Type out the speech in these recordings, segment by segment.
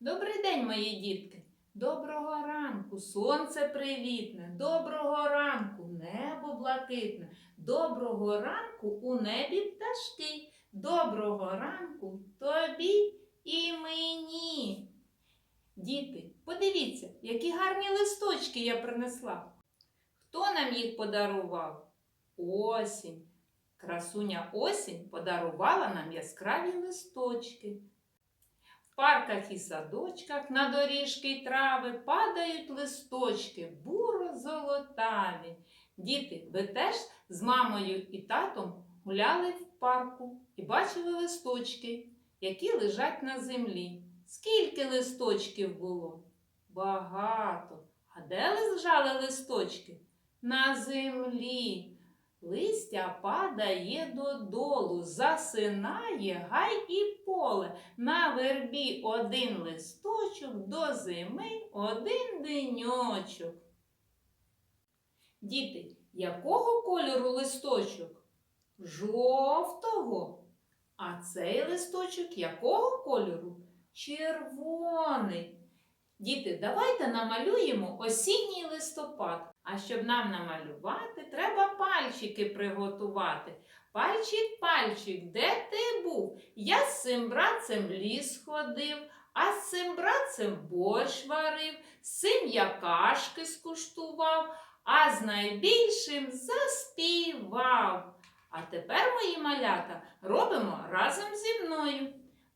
Добрий день, мої дітки! Доброго ранку, сонце привітне, доброго ранку, небо блакитне, доброго ранку у небі пташки, доброго ранку тобі і мені. Діти, подивіться, які гарні листочки я принесла. Хто нам їх подарував? Осінь. Красуня осінь подарувала нам яскраві листочки. Парках і садочках на доріжки й трави падають листочки, буро-золотаві. Діти, ви теж з мамою і татом гуляли в парку і бачили листочки, які лежать на землі. Скільки листочків було? Багато. А де лежали листочки? На землі. Листя падає додолу, засинає гай і поле. На вербі один листочок, до зими один деньочок. Діти, якого кольору листочок? Жовтого. А цей листочок якого кольору? Червоний. Діти, давайте намалюємо осінній листопад. А щоб нам намалювати, треба пальчики приготувати. Пальчик, пальчик, де ти був? Я з цим братцем в ліс ходив, а з цим братцем борщ варив, з цим я кашки скуштував, а з найбільшим заспівав. А тепер, мої малята, робимо разом зі мною.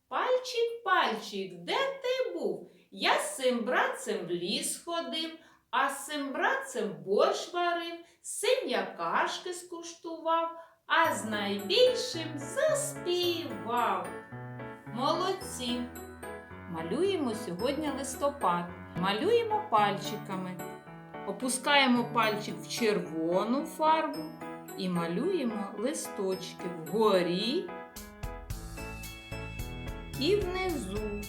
Пальчик, пальчик, де ти був? Я з цим братцем в ліс ходив, а з цим братцем борщ варив, з я кашки скуштував, а з найбільшим заспівав. Молодці! Малюємо сьогодні листопад. Малюємо пальчиками. Опускаємо пальчик в червону фарбу і малюємо листочки вгорі і внизу.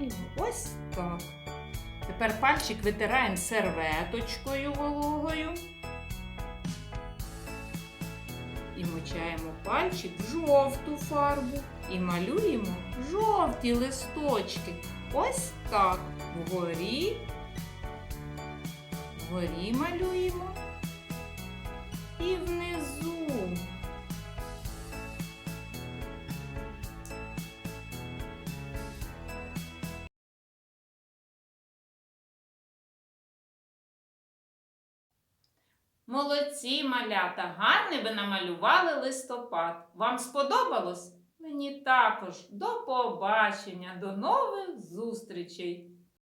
І ось так. Тепер пальчик витираємо серветочкою вологою. І мочаємо пальчик в жовту фарбу і малюємо жовті листочки. Ось так. Вгорі. Вгорі малюємо. І внизу. Молодці, малята, гарний ви намалювали листопад. Вам сподобалось? Мені також. До побачення, до нових зустрічей!